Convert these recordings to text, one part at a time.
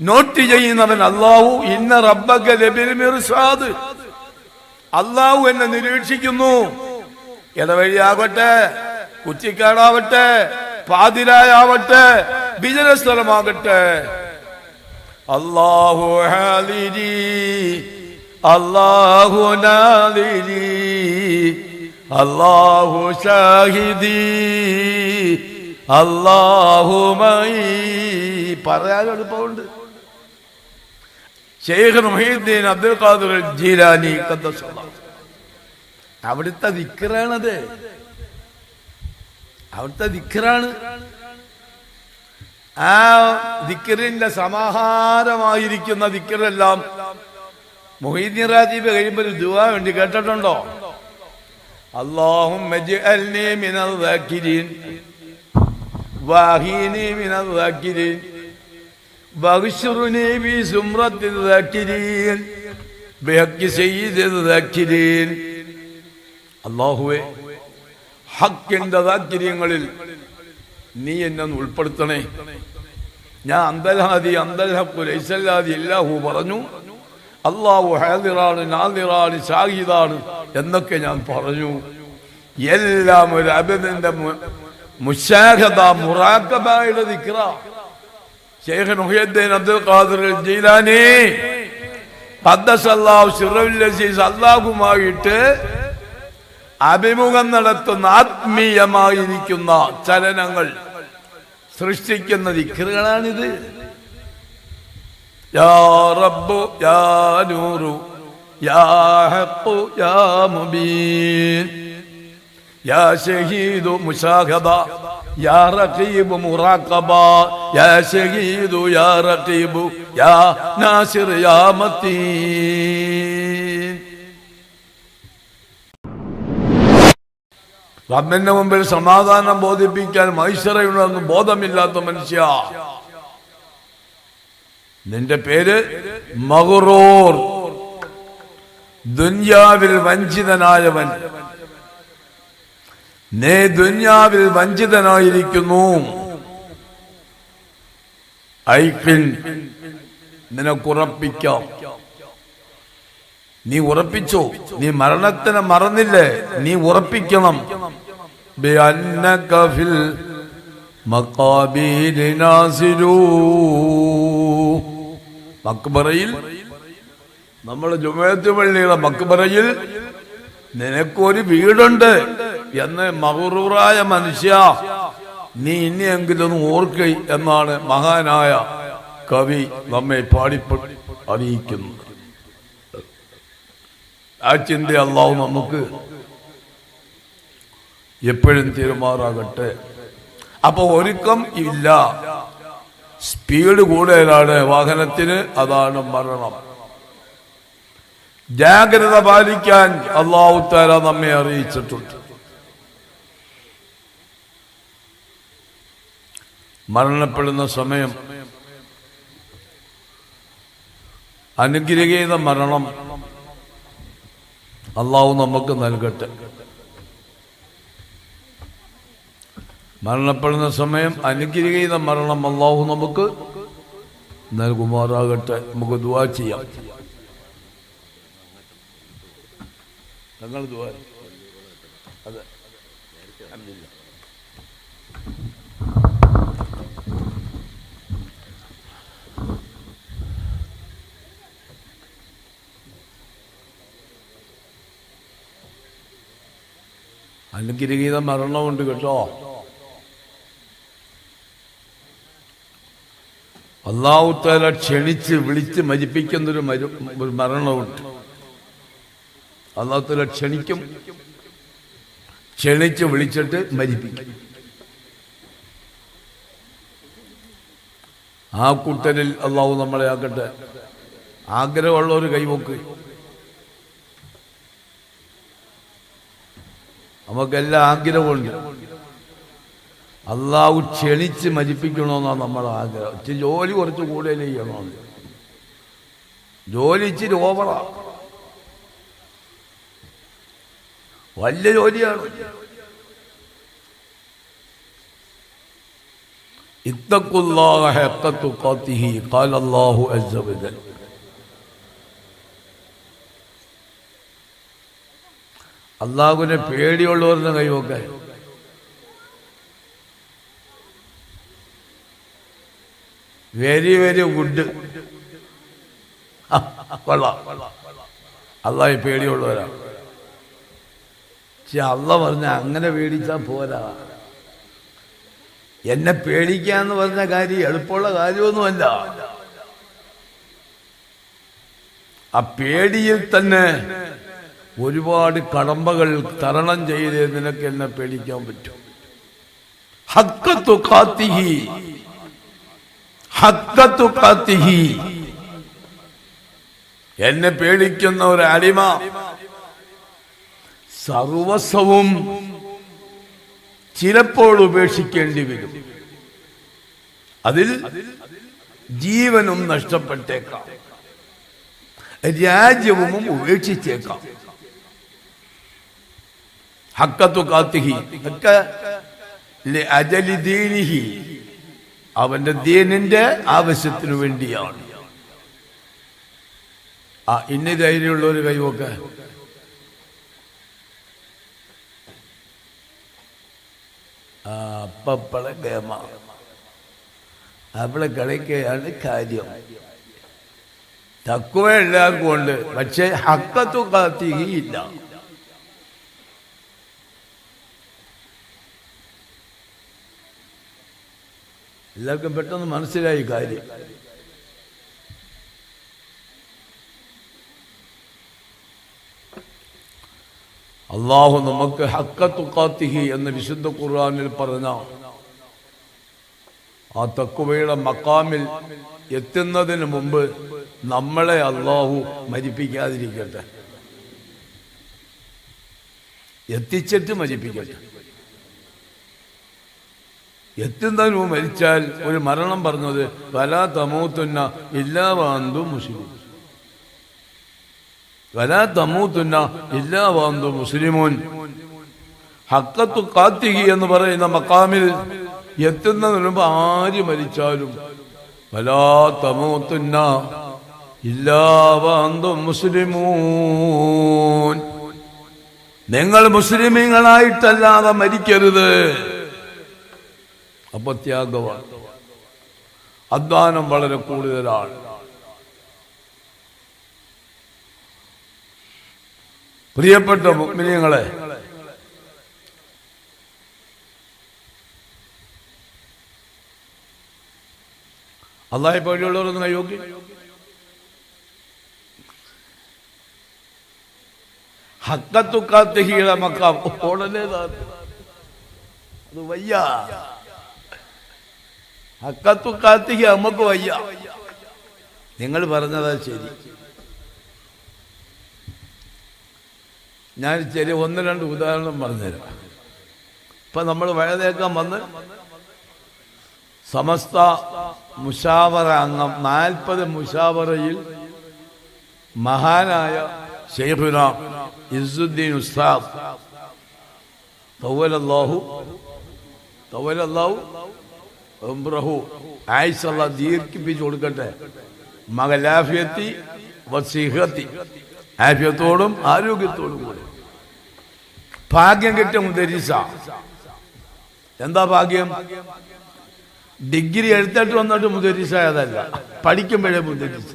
Not ചെയ്യുന്നവൻ അള്ളാഹു ഇന്ന റബ്ബക ലബിൽ മിർസാദ്. അള്ളാഹു എന്നെ നിരീക്ഷിക്കുന്നു. ഇടവഴിയാകട്ടെ കുറ്റിക്കാടാവട്ടെ പാതിരായാവട്ടെ ബിസിനസ് സ്ഥലമാകട്ടെ. അള്ളാഹു അള്ളാഹു അള്ളാഹു ഷാഹിദി അള്ളാഹുമൈ പറയാൻ എളുപ്പമുണ്ട് ഷെയ്ഖ് മുഹീദ്ദീൻ അബ്ദുൽ ഖാദുർ ജീലാനി അവിടുത്തെ ദിക്കറാണത് അവിടുത്തെ ദിക്കറാണ് ആ ദിക്കറിന്റെ സമാഹാരമായിരിക്കുന്ന ദിക്കറെല്ലാം മൊഹീദ്ദീൻ റാജീബ് കഴിയുമ്പോൾ ഒരു ദുവാ വേണ്ടി കേട്ടിട്ടുണ്ടോ? അള്ളാഹും വാഹിനി മിനൽ വാക്കിരീൻ واغشرني بزمرة الذاكرين بحق سيد الذاكرين അള്ളാഹുവെ ഹക്കിന്റെ താല്പര്യങ്ങളിൽ നീ എന്നെ ഒന്ന് ഉൾപ്പെടുത്തണേ ഞാൻ അന്തൽഹാദി അന്തൽഹക്കു ലൈസല്ലാദി ഇല്ലാഹു പറഞ്ഞു അള്ളാഹു ഹാദിറാണ് നാദിറാണ് ഷാഹിദാണ് എന്നൊക്കെ ഞാൻ പറഞ്ഞു എല്ലാം ഒരു അബിദിന്റെ മുഷാഹദ മുറാക്കബയുടെ ദിക്ര Sheikh Muhiyuddin Abdul Qadir Jilani അല്ലാഹുമായിട്ട് അഭിമുഖം നടത്തുന്ന ആത്മീയമായിരിക്കുന്ന ചലനങ്ങൾ സൃഷ്ടിക്കുന്ന ദിക്കറുകളാണിത് യാ റബ്ബു യാ നൂറു യാ ഹഖു യാ മുബീൻ യാ ഷഹീദു മുശാഹദ യാ റഖീബ് മുറാഖബ യാ شهيد യാ رقيب യാ നാസിർ യാ متين റബ്ബിന്റെ മുമ്പിൽ സമാധാനം ബോധിപ്പിക്കാൻ മൈസറയുണ്ടെന്ന് ബോധമില്ലാത്ത മനുഷ്യ. നിന്റെ പേര് മഹുറൂർ. ദുന്യാവിൽ വഞ്ചിതനായവൻ. നീ ദുന്യാവിൽ വഞ്ചിതനായിരിക്കുന്നു. ഐക്കിൻ നിനക്കുറപ്പിക്കാം. നീ ഉറപ്പിച്ചോ? നീ മരണത്തിനെ മറന്നില്ലേ? നീ ഉറപ്പിക്കണം. മക്ബറയിൽ നമ്മൾ ജുമേത്ത് പള്ളിയുടെ മക്ബറയിൽ നിനക്കൊരു വീടുണ്ട്. എന്ന് മഹറൂറായ മനുഷ്യ നീ ഇനിയെങ്കിലും ഓർക്ക എന്നാണ് മഹാനായ കവി നമ്മെ പാടിപ്പ് അറിയിക്കുന്നത് ആ ചിന്ത അള്ളാഹു നമുക്ക് എപ്പോഴും തീരുമാറാകട്ടെ. അപ്പൊ ഒരുക്കം ഇല്ല. സ്പീഡ് കൂടുതലാണ് വാഹനത്തിന് അതാണ് മരണം. ജാഗ്രത പാലിക്കാൻ അള്ളാഹു താര നമ്മെ അറിയിച്ചിട്ടുണ്ട്. മരണപ്പെടുന്ന സമയം. അനുഗ്രഹീത മരണം അള്ളാഹു നമുക്ക് നൽകട്ടെ. മരണപ്പെടുന്ന സമയം അനുഗ്രഹീത മരണം അള്ളാഹു നമുക്ക് നൽകുമാറാകട്ടെ. നമുക്ക് ദുവാ ചെയ്യാം. തങ്ങൾ ദുവാ അതെ. അൽഹംദുലില്ലാ. അനുഗ്രഹീത മരണമുണ്ട് കേട്ടോ. അള്ളാഹുത്താല ക്ഷണിച്ച് വിളിച്ച് മരിപ്പിക്കുന്നൊരു മരു ഒരു മരണമുണ്ട്. അള്ളാഹുത്താല ക്ഷണിക്കും ക്ഷണിച്ച് വിളിച്ചിട്ട് മരിപ്പിക്കും. ആ കൂട്ടരിൽ അള്ളാഹു നമ്മളെ ആക്കട്ടെ. ആഗ്രഹമുള്ളവർ കൈവക്ക് നമുക്കെല്ലാം ആഗ്രഹമുണ്ട്. അള്ളാഹു ക്ഷണിച്ച് മരിപ്പിക്കണമെന്നാണ് നമ്മുടെ ആഗ്രഹം. ഇച്ചിരി ജോലി കുറച്ച് കൂടുതൽ ചെയ്യണമെന്ന്. ജോലി ഇച്ചിരി ഓവറാ വലിയ ജോലിയാണ്. ഇത്തക്കുല്ലാഹ ഹഖ തുഖാത്തിഹി ഖാല അള്ളാഹുവിനെ പേടിയുള്ളവരുടെ നോക്കാൻ വെരി വെരി ഗുഡ്. അള്ളാഹി പേടിയുള്ളവരാ. പക്ഷെ അള്ള പറഞ്ഞ അങ്ങനെ പേടിച്ചാൽ പോരാ. എന്നെ പേടിക്കാന്ന് പറഞ്ഞ കാര്യം എളുപ്പമുള്ള കാര്യമൊന്നുമല്ല. ആ പേടിയിൽ തന്നെ ഒരുപാട് കടമ്പകൾ തരണം ചെയ്ത് നിനക്ക് എന്നെ പേടിക്കാൻ പറ്റും. ഹക്കത്തു കാത്തിഹി. ഹക്കത്തു കാത്തിഹി. എന്നെ പേടിക്കുന്ന ഒരു അടിമ. സർവസ്വവും ചിലപ്പോൾ ഉപേക്ഷിക്കേണ്ടി വരും. അതിൽ ജീവനും നഷ്ടപ്പെട്ടേക്കാം. രാജ്യവും ഉപേക്ഷിച്ചേക്കാം. ഹക്കത്തു കാത്തിഹി. ഹക്ക അജലി ദീനിഹി. അവന്റെ ദീനിന്റെ ആവശ്യത്തിനു വേണ്ടിയാണ്. ആ ഇന്ന ധൈര്യമുള്ള ഒരു കൈവൊക്കെ അപ്പപ്പള ഗമ. അവളെ കളിക്കുകയാണ് കാര്യം. തക്കുവ എല്ലാവർക്കും ഉണ്ട്. പക്ഷെ ഹക്കത്തു കാത്തികയില്ല എല്ലാവർക്കും പെട്ടെന്ന് മനസ്സിലായി കാര്യം. അള്ളാഹു നമുക്ക് ഹക്കത്തുക്കാത്തിഹി എന്ന് വിശുദ്ധ ഖുർആനിൽ പറഞ്ഞ ആ തക്കുവയുടെ മക്കാമിൽ എത്തുന്നതിന് മുമ്പ് നമ്മളെ അള്ളാഹു മരിപ്പിക്കാതിരിക്കട്ടെ. എത്തിച്ചിട്ട് മരിപ്പിക്കട്ടെ. എത്തുന്നതിന് മരിച്ചാൽ ഒരു മരണം പറഞ്ഞത്? വലാ തമൂത്തുന്ന ഇല്ലാ വാന്തു മുസ്ലിം വലാ തമൂത്തുന്ന ഇല്ലാ വാന്തു മുസ്ലിമോൻ. ഹക്കത്തു കാത്തികി എന്ന് പറയുന്ന മക്കാമിൽ എത്തുന്നതിന് ആര് മരിച്ചാലും വലാ തമൂത്തുന്ന ഇല്ലാ വാന്തു മുസ്ലിമൂൻ. നിങ്ങൾ മുസ്ലിമീങ്ങളായിട്ടല്ലാതെ മരിക്കരുത്. അപ്പൊ ത്യാഗമാണ് അധ്വാനം വളരെ കൂടുതലാണ്. പ്രിയപ്പെട്ട മുഗ്മിനിയങ്ങളെ അള്ളാഹി പേടിയുള്ളവരൊന്നും കൈയോക്കി ഹീള മക്കാം. ഉടനെ അത് വയ്യ. ഹക്കത്തുക്കാത്തിക്ക് നമുക്ക് വയ്യ. നിങ്ങൾ പറഞ്ഞതാ ശരി. ഞാൻ ചെറിയ ഒന്ന് രണ്ട് ഉദാഹരണം പറഞ്ഞുതരാം. ഇപ്പൊ നമ്മൾ വഴതേക്കാൻ വന്ന് സമസ്ത മുഷാവറ അംഗം നാൽപ്പത് മുഷാവറയിൽ മഹാനായ ഷെയ്ഖുന ഇസുദ്ദീൻ ഉസ്താദ്. തൗവലല്ലാഹു തൗവലല്ലാഹു ഉംറഹു ആയിസല്ല ദീർഘിപ്പിച്ചു കൊടുക്കട്ടെ. മകലാഫിയത്തി വസീഹത്തി. ആഫിയത്തോടും ആരോഗ്യത്തോടും കൂടി. ഭാഗ്യം കിട്ടിയ മുദരിസ. എന്താ ഭാഗ്യം? ഡിഗ്രി എടുത്തിട്ട് വന്നിട്ട് മുദരിസ അതല്ല പഠിക്കുമ്പോഴേ മുദരിസ.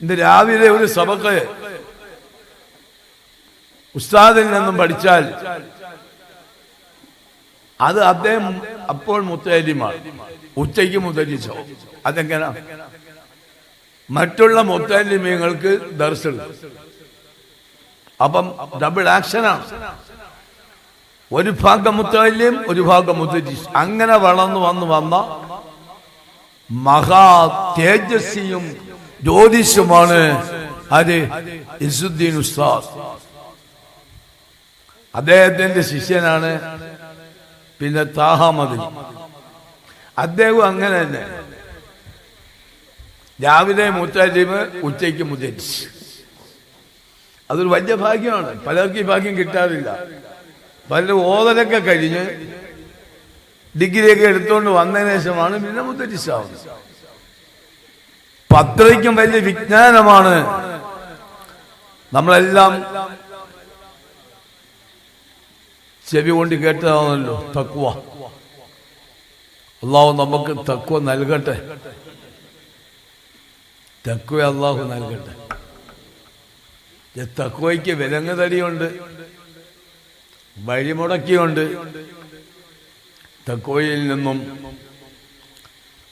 ഇന്ന് രാവിലെ ഒരു സഭക്ക് ഉസ്താദിൽ നിന്നും പഠിച്ചാൽ അത് അദ്ദേഹം അപ്പോൾ മുത്തലിമാണ് ഉച്ചയ്ക്ക് മുത്തരിച്ചോ അതെങ്ങനെ? മറ്റുള്ള മുത്തലിമീങ്ങൾക്ക് ദർശനം അപ്പം ഡബിൾ ആക്ഷനാണ് ഒരു ഭാഗം മുത്തേലിയും ഒരു ഭാഗം മുത്തജിസ് അങ്ങനെ വളർന്നു വന്ന് വന്ന മഹാ തേജസ്സിയും ജ്യോതിഷുമാണ് അത് ഇസുദ്ദീൻ ഉസ്താദ്. അദ്ദേഹത്തിന്റെ ശിഷ്യനാണ് പിന്നെ താഹാമതി അദ്ദേഹം അങ്ങനെ തന്നെ. രാവിലെ മുത്തലിമ് ഉച്ചയ്ക്ക് മുതലിച്ച് അതൊരു വലിയ ഭാഗ്യമാണ്. പലർക്കും ഈ ഭാഗ്യം കിട്ടാറില്ല. പലരും ഓതലൊക്കെ കഴിഞ്ഞ് ഡിഗ്രിയൊക്കെ എടുത്തുകൊണ്ട് വന്നതിന് ശേഷമാണ് പിന്നെ മുദ്രിസാവുന്നത് പത്രയ്ക്കും വലിയ വിജ്ഞാനമാണ്. നമ്മളെല്ലാം ചെവി കൊണ്ട് കേട്ടതാണല്ലോ തക്കുവ അള്ളാഹു നമുക്ക് തക്കുവ നൽകട്ടെ. തക്കുവ അള്ളാഹു നൽകട്ടെ. തക്കുവയ്ക്ക് വിലങ്ങുതടിയുണ്ട്. വഴിമുടക്കിയുണ്ട്. തക്കുവയിൽ നിന്നും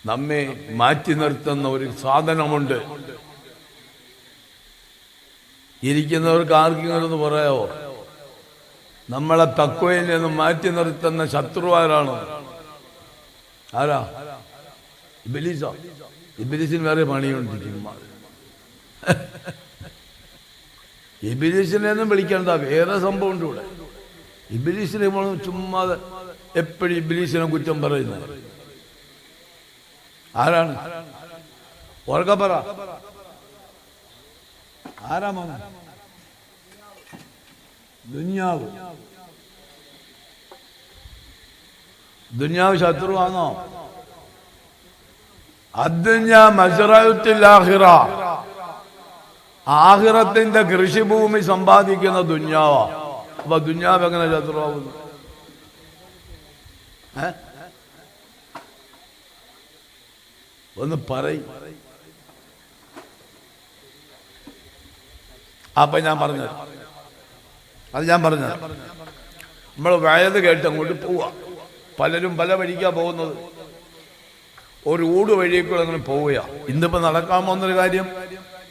നമ്മെ മാറ്റി നിർത്തുന്ന ഒരു സാധനമുണ്ട്. ഇരിക്കുന്നവർക്ക് ആർക്കെങ്കിലും ഒന്ന് നമ്മളെ തക്കുവയിൽ നിന്ന് മാറ്റി നിർത്തുന്ന ശത്രു ആരാണ്? ആരാ? ഇബിലീസോ? ഇബിലീസിന് വേറെ പണിയുണ്ട് ഇബിലീസിനെയൊന്നും വിളിക്കണ്ട വേറെ സംഭവം ഉണ്ട് ഇവിടെ. ഇബിലീസിനെ ചുമ്മാ എപ്പോഴും ഇബിലീസിനെ കുറ്റം പറയുന്നത്. ആരാണ്? ഓർക്ക പറ. ആരാ മോനെ? ദുന്യാവ്. ദുന്യാവ് ശത്രുവാണോ അദ്ദുഞ്ഞ മസറത്തിലാഹിറ ആഹിറത്തിന്റെ കൃഷിഭൂമി സമ്പാദിക്കുന്ന ദുന്യാവ. അപ്പൊ ദുന്യാവ് എങ്ങനെ ശത്രുവാകുന്നു? ഒന്ന് പറയും. അപ്പൊ ഞാൻ പറഞ്ഞത് അത് ഞാൻ പറഞ്ഞത്. നമ്മൾ വയത് കേട്ട് അങ്ങോട്ട് പോവുക പലരും പല വഴിക്കാ പോകുന്നത്. ഒരു ഊട് വഴിയൊക്കെ അങ്ങനെ പോവുക ഇന്നിപ്പോ നടക്കാൻ പോകുന്നൊരു കാര്യം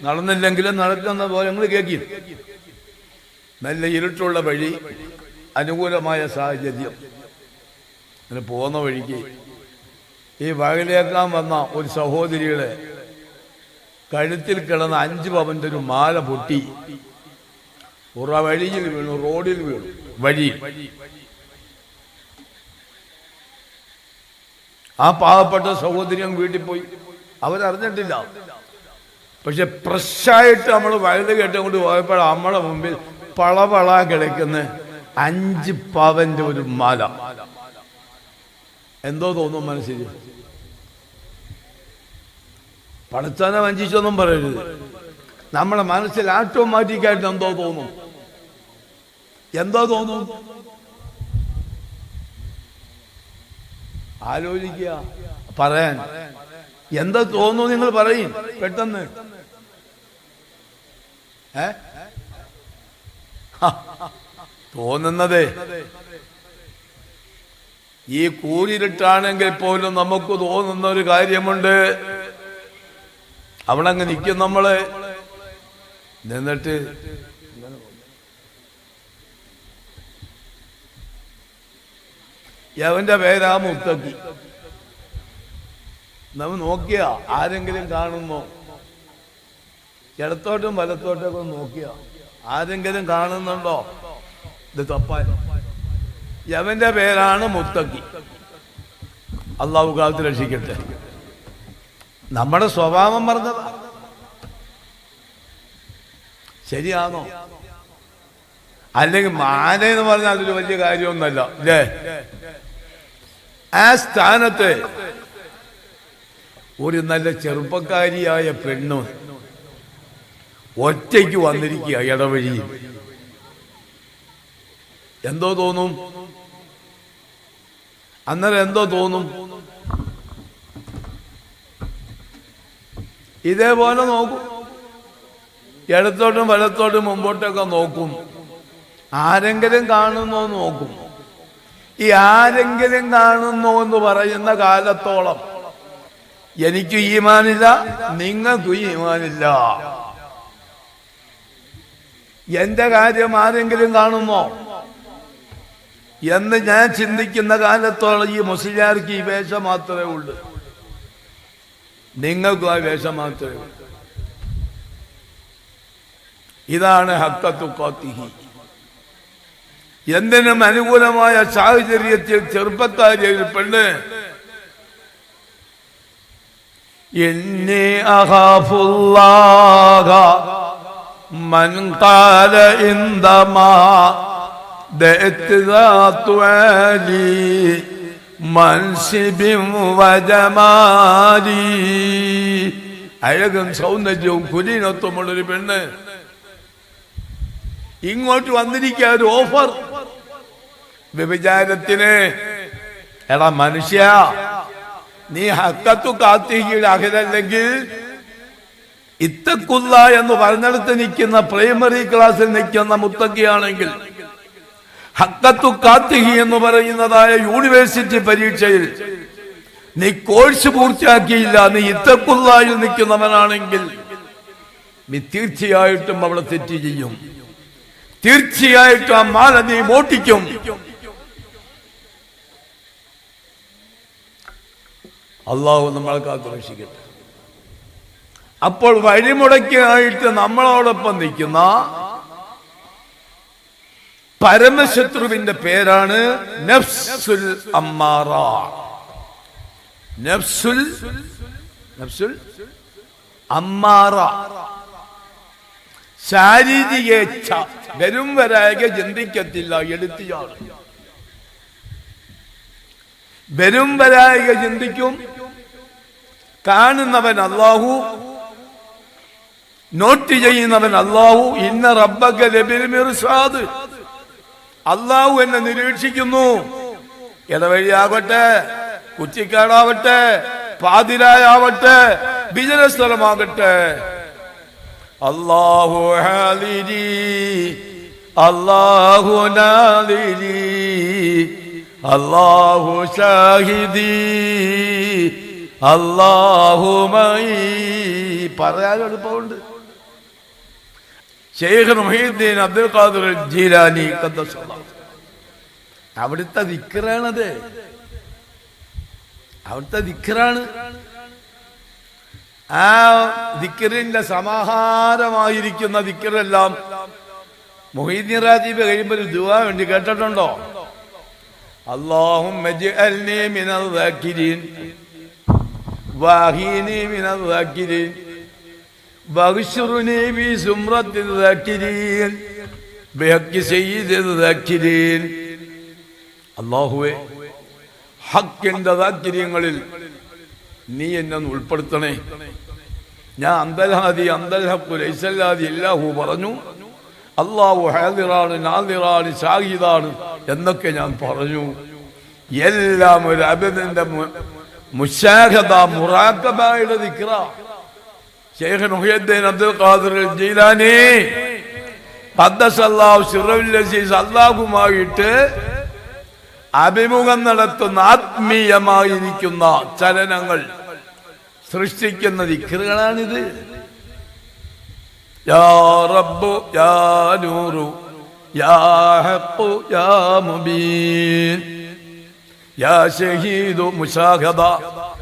നടന്നില്ലെങ്കിലും നടക്കുന്ന പോലെ നിങ്ങൾ കേൾക്കും നല്ല ഇരുട്ടുള്ള വഴി അനുകൂലമായ സാഹചര്യം. അങ്ങനെ പോകുന്ന വഴിക്ക് ഈ വകലേക്കാൻ വന്ന ഒരു സഹോദരികളെ കഴുത്തിൽ കിടന്ന അഞ്ച് പവന്റെ ഒരു മാല പൊട്ടി. ഉറ വഴിയിൽ വീണു റോഡിൽ വീണു. വഴി. ആ പാവപ്പെട്ട സഹോദരി അങ്ങ് വീട്ടിൽ പോയി. അവരറിഞ്ഞിട്ടില്ല. പക്ഷെ ഫ്രഷായിട്ട് നമ്മൾ വയൽ കേട്ടുകൊണ്ട് പോയപ്പോൾ നമ്മളെ മുമ്പിൽ പളപള കിടക്കുന്ന അഞ്ച് പവന്റെ ഒരു മാല. എന്തോ തോന്നും മനസ്സിൽ. പടച്ചാനെ വഞ്ചിച്ചൊന്നും പറയരുത്. നമ്മളെ മനസ്സിൽ ആറ്റോമാറ്റിക്കായിട്ട് എന്തോ തോന്നും. എന്തോ തോന്നും? ആലോചിക്കുക. പറയാൻ. എന്താ തോന്നുന്നു നിങ്ങൾ പറയും? പെട്ടെന്ന്. ഏ? തോന്നുന്നതേ. ഈ കൂരിരുട്ടാണെങ്കിൽ പോലും നമുക്ക് തോന്നുന്ന ഒരു കാര്യമുണ്ട്. അവിടെ അങ്ങ് നിൽക്കും നമ്മൾ. നിന്നിട്ട് യവന്റെ പേരാ മുത്തക്കി. നമ്മ നോക്കിയ ആരെങ്കിലും കാണുന്നോ. ഇടത്തോട്ടും വലത്തോട്ടൊക്കെ നോക്കിയ ആരെങ്കിലും കാണുന്നുണ്ടോ? ഇത് തപ്പാൻ യവന്റെ പേരാണ് മുത്തക്കി. അള്ളാഹു കാലത്ത് രക്ഷിക്കട്ടെ. നമ്മുടെ സ്വഭാവം പറഞ്ഞതാ. ശരിയാണോ? അല്ലെങ്കിൽ മാന എന്ന് പറഞ്ഞാൽ അതൊരു വലിയ കാര്യമൊന്നുമല്ല. അല്ലേ ആ സ്ഥാനത്ത് ഒരു നല്ല ചെറുപ്പക്കാരിയായ പെണ്ണ് ഒറ്റയ്ക്ക് വന്നിരിക്കുക ഇടവഴിയിൽ എന്തോ തോന്നും? അന്നേരം എന്തോ തോന്നും? ഇതേപോലെ നോക്കും. ഇടത്തോട്ടും വലത്തോട്ടും മുമ്പോട്ടൊക്കെ നോക്കും. ആരെങ്കിലും കാണുന്നോ നോക്കും. ഈ ആരെങ്കിലും കാണുന്നു എന്ന് പറയുന്ന കാലത്തോളം എനിക്ക് ഈമാനില്ല നിങ്ങൾക്കും ഈമാനില്ല. എന്റെ കാര്യം ആരെങ്കിലും കാണുന്നോ? എന്ന് ഞാൻ ചിന്തിക്കുന്ന കാലത്തോളം ഈ മുസ്ലിയാർക്ക് ഈ വേഷം മാത്രമേ ഉള്ളൂ. നിങ്ങൾക്കും ആ വേഷം മാത്രമേ ഉള്ളൂ. ഇതാണ് ഹക്കത്തു കാത്തിഹി എന്തിനും അനുകൂലമായ സാഹചര്യത്തിൽ ചെറുപ്പക്കാരിയിൽ പെണ്ണ്. എന്നെ അഹാഫുല്ലാക അഴകും സൗന്ദര്യവും കുലീനത്വമുള്ളൊരു പെണ്ണ്. ഇങ്ങോട്ട് വന്നിരിക്കുക ഒരു ഓഫർ. വ്യഭിചാരത്തിന്. എടാ മനുഷ്യ നീ ഹക്കത്തു കാത്തിയുടെ ഇത്തക്കുല്ല എന്ന് പറഞ്ഞെടുത്ത് നിൽക്കുന്ന പ്രൈമറി ക്ലാസ്സിൽ നിൽക്കുന്ന മുത്തക്കിയാണെങ്കിൽ ഹക്കത്തു കാത്തിഹി എന്ന് പറയുന്നതായ യൂണിവേഴ്സിറ്റി പരീക്ഷയിൽ നീ കോഴ്സ് പൂർത്തിയാക്കിയില്ല നീ ഇത്തക്കുല്ലായിൽ നിൽക്കുന്നവനാണെങ്കിൽ നീ തീർച്ചയായിട്ടും അവിടെ തെറ്റ് ചെയ്യും. തീർച്ചയായിട്ടും ആ മാല നീ മോട്ടിക്കും. അള്ളാഹു നമ്മളെ കാത്തുരക്ഷിക്കട്ടെ അപ്പോൾ വഴിമുടക്കായിട്ട് നമ്മളോടൊപ്പം നിൽക്കുന്ന പരമശത്രുവിന്റെ പേരാണ് നഫ്സുൽ അമ്മാറ. നഫ്സുൽ നഫ്സുൽ അമ്മാറ. ശാരീരികേച്ഛ വരും വരായക ചിന്തിക്കത്തില്ല എടുത്തിയാണ്. വരും വരായക ചിന്തിക്കും കാണുന്നവൻ അള്ളാഹു നോട്ട് ചെയ്യുന്നവൻ അള്ളാഹു ഇന്ന റബ്ബക അള്ളാഹു എന്നെ നിരീക്ഷിക്കുന്നു. ഇടവഴിയാകട്ടെ കുറ്റിക്കാടാവട്ടെ പാതിരായാവട്ടെ ബിസിനസ് സ്ഥലമാകട്ടെ. അള്ളാഹു അള്ളാഹു അള്ളാഹു ഷാഹിദി അള്ളാഹുമൈ പറയാൻ എളുപ്പമുണ്ട്. Sheikh Muhiyuddin Abdul Qadir Jilani. അവിടുത്തെ ദിക്കറാണത് അവിടുത്തെ ദിക്കറാണ് ആ ദിക്കറിന്റെ സമാഹാരമായിരിക്കുന്ന ദിക്കറെല്ലാം മൊഹീദ്ദീൻ റാജീബ് കഴിയുമ്പോൾ ഒരു ദുവാ വേണ്ടി കേട്ടിട്ടുണ്ടോ? അള്ളാഹും വാഹീനി ദാകിരി ബഹുഷുറുനി ബി സുമ്രത്തിൽ ബഹക്കി ചെയ്തീൻ അള്ളാഹുവെ ഹക്കിന്റെ താക്കിര്യങ്ങളിൽ നീ എന്നെ ഉൾപ്പെടുത്തണേ. ഞാൻ അന്തൽഹാദി അന്തൽഹക്കു ലൈസല്ലാദി എല്ലാഹു പറഞ്ഞു. അള്ളാഹു ഹാദിറാണ് നാദിറാണ് ഷാഹിദാണ് എന്നൊക്കെ ഞാൻ പറഞ്ഞു. എല്ലാം ഒരു അബിദിന്റെ മുഹിയുദ്ദീൻ അബ്ദുൽ ജീലാനി. അല്ലാഹുമായിട്ട് അഭിമുഖം നടത്തുന്ന ആത്മീയമായിരിക്കുന്ന ചലനങ്ങൾ സൃഷ്ടിക്കുന്ന ദിക്കറുകളാണിത് യാ യാ നൂറു യാ യാ മുബീൻ. يا شهيد مشاهدة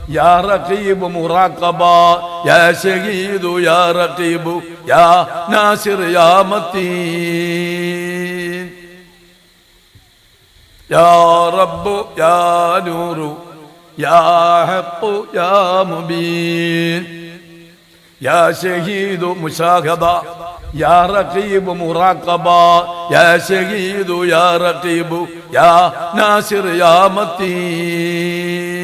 يا رقيب مراقبة يا شهيد يا رقيب يا ناصر يا متين يا رب يا نور يا حق يا مبين يا شهيد مشاهدة يا رقيب مراقبة يا شهيد يا رقيب يا ناصر يا متين